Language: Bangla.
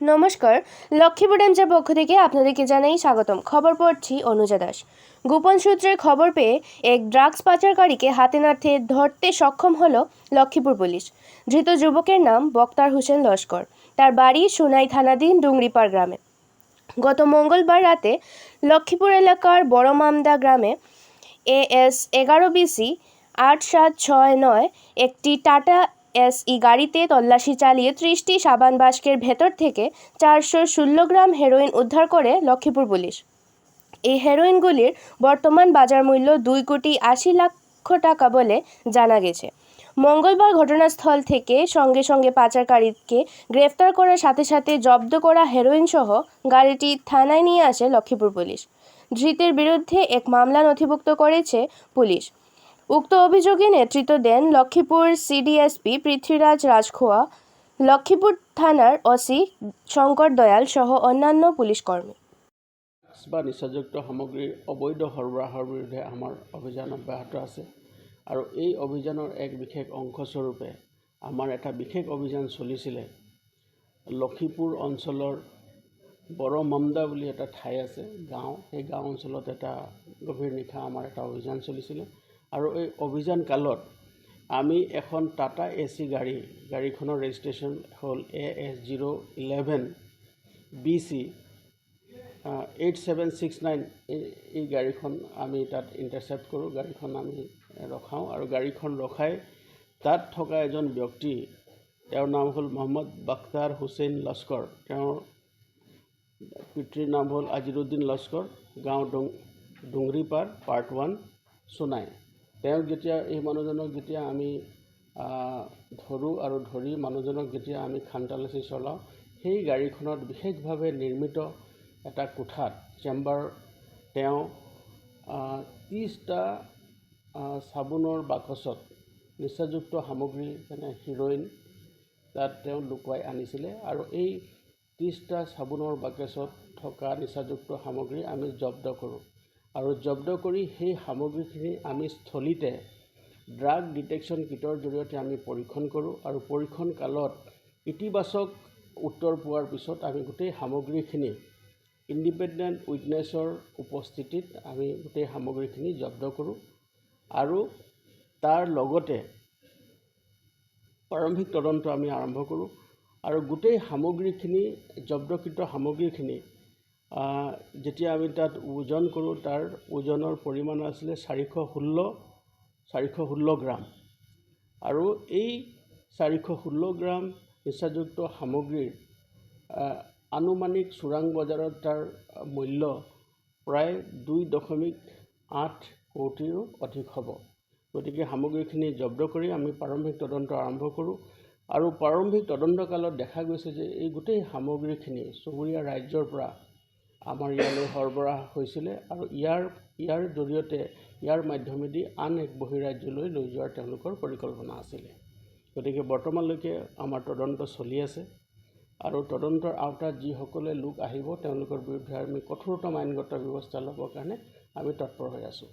নমস্কার লক্ষ্মীপুর টাইমসের পক্ষ থেকে আপনাদেরকে জানাই স্বাগতম। খবর পড়ছি অনুজা দাস। গোপন সূত্রের খবর পেয়ে এক ড্রাগস পাচারকারীকে হাতে নাতে ধরতে সক্ষম হল লক্ষ্মীপুর পুলিশ। ধৃত যুবকের নাম বক্তার হোসেন লস্কর। তার বাড়ি সোনাই থানাধীন ডুংরিপাড় গ্রামে। গত মঙ্গলবার রাতে লক্ষ্মীপুর এলাকার বড়মামদা গ্রামে এএস এগারো বিসি আট সাত ছয় নয় একটি টাটা এসই গাড়িতে তল্লাশি চালিয়ে ত্রিশটি সাবান বাস্কের ভেতর থেকে চারশো ষোলো গ্রাম হেরোইন উদ্ধার করে লক্ষ্মীপুর পুলিশ। এই হেরোইনগুলির বর্তমান বাজার মূল্য দুই কোটি আশি লক্ষ টাকা বলে জানা গেছে। মঙ্গলবার ঘটনাস্থল থেকে সঙ্গে সঙ্গে পাচারকারীকে গ্রেফতার করার সাথে সাথে জব্দ করা হেরোইন সহ গাড়িটি থানায় নিয়ে আসে লক্ষ্মীপুর পুলিশ। ধৃতের বিরুদ্ধে এক মামলা নথিভুক্ত করেছে পুলিশ। উক্ত অভিযোগে নেতৃত্ব দেন লক্ষ্মীপুর সিডিএসপি পৃথ্বীরাজ রাজখোয়া, লক্ষ্মীপুর থানার ওসি শঙ্কর দয়াল সহ অন্যান্য পুলিশ কর্মী। বা নিচাযুক্ত সামগ্ৰীৰ অবৈধ সৰবৰাহৰ বিৰুদ্ধে আমাৰ অভিযান অব্যাহত আছে আৰু এই অভিযানৰ এক বিশেষ অংশস্বৰূপে আমাৰ এটা বিশেষ অভিযান চলিছিলে। লক্ষীপুৰ অঞ্চলৰ বড় মামদা বুলি এটা ঠাই আছে, গাঁও। সেই গাঁও অঞ্চলত এটা গভীৰ নিশা আমাৰ এটা অভিযান চলিছিলে। আৰু এই অভিযান কালত আমি এখন টাটা এ চি গাড়ী, গাড়ীখনৰ ৰেজিষ্ট্ৰেশ্যন হ'ল A S zero' eleven B C. Eight seven six nine এই এই গাড়ীখন আমি তাত ইণ্টাৰচেপ্ট কৰোঁ, গাড়ীখন আমি ৰখাওঁ আৰু গাড়ীখন ৰখাই তাত থকা এজন ব্যক্তি, তেওঁৰ নাম হ'ল মহম্মদ বাখতাৰ হুছেইন লস্কৰ, তেওঁৰ পিতৃৰ নাম হ'ল আজিৰুদ্দিন লস্কৰ, গাঁও ডুং, ডুংৰিপাৰ পাৰ্ট ওৱান সোণাই তেওঁক যেতিয়া এই মানুহজনক যেতিয়া আমি ধৰোঁ আৰু ধৰি মানুহজনক যেতিয়া আমি খানতালাচি চলাওঁ সেই গাড়ীখনত বিশেষভাৱে নিৰ্মিত এটা কোঠাত চেম্বাৰ তেওঁ ত্ৰিছটা চাবোনৰ বাকচত নিচাযুক্ত সামগ্ৰী যেনে হিৰ'ইন তাত তেওঁ লুকুৱাই আনিছিলে আৰু এই ত্ৰিছটা চাবোনৰ বাকচত থকা নিচাযুক্ত সামগ্ৰী আমি জব্দ কৰোঁ। আৰু জব্দ কৰি সেই সামগ্ৰীখিনি আমি স্থলীতে ড্ৰাগ ডিটেকশ্যন কিটৰ জৰিয়তে আমি পৰীক্ষণ কৰোঁ আৰু পৰীক্ষণ কালত ইতিবাচক উত্তৰ পোৱাৰ পিছত আমি গোটেই সামগ্ৰীখিনি ইণ্ডিপেণ্ডেণ্ট উইটনেছৰ উপস্থিতিত আমি গোটেই সামগ্ৰীখিনি জব্দ কৰোঁ আৰু তাৰ লগতে প্ৰাৰম্ভিক তদন্ত আমি আৰম্ভ কৰোঁ আৰু গোটেই সামগ্ৰীখিনি জব্দকৃত সামগ্ৰীখিনি যেতিয়া আমি তাত ওজন কৰোঁ তাৰ ওজনৰ পৰিমাণ আছিলে চাৰিশ ষোল্ল চাৰিশ ষোল্ল গ্ৰাম। আৰু এই চাৰিশ ষোল্ল গ্ৰাম নিচাযুক্ত সামগ্ৰীৰ আনুমানিক চোৰাং বজাৰত তাৰ মূল্য প্ৰায় দুই দশমিক আঠ কোটিৰো অধিক হ'ব। গতিকে সামগ্ৰীখিনি জব্দ কৰি আমি প্ৰাৰম্ভিক তদন্ত আৰম্ভ কৰোঁ। আৰু প্ৰাৰম্ভিক তদন্তকালত দেখা গৈছে যে এই গোটেই সামগ্ৰীখিনি চুবুৰীয়া ৰাজ্যৰ পৰা আমাৰ ইয়ালৈ সৰবৰাহ হৈছিলে আৰু ইয়াৰ ইয়াৰ জৰিয়তে ইয়াৰ মাধ্যমেদি আন এক বহিৰাজ্যলৈ লৈ যোৱাৰ তেওঁলোকৰ পৰিকল্পনা আছিলে। গতিকে বৰ্তমানলৈকে আমাৰ তদন্ত চলি আছে আৰু তদন্তৰ আওতাত যিসকলে লোক আহিব তেওঁলোকৰ বিৰুদ্ধে আমি কঠোৰতম আইনগত ব্যৱস্থা ল'বৰ কাৰণে আমি তৎপৰ হৈ আছোঁ।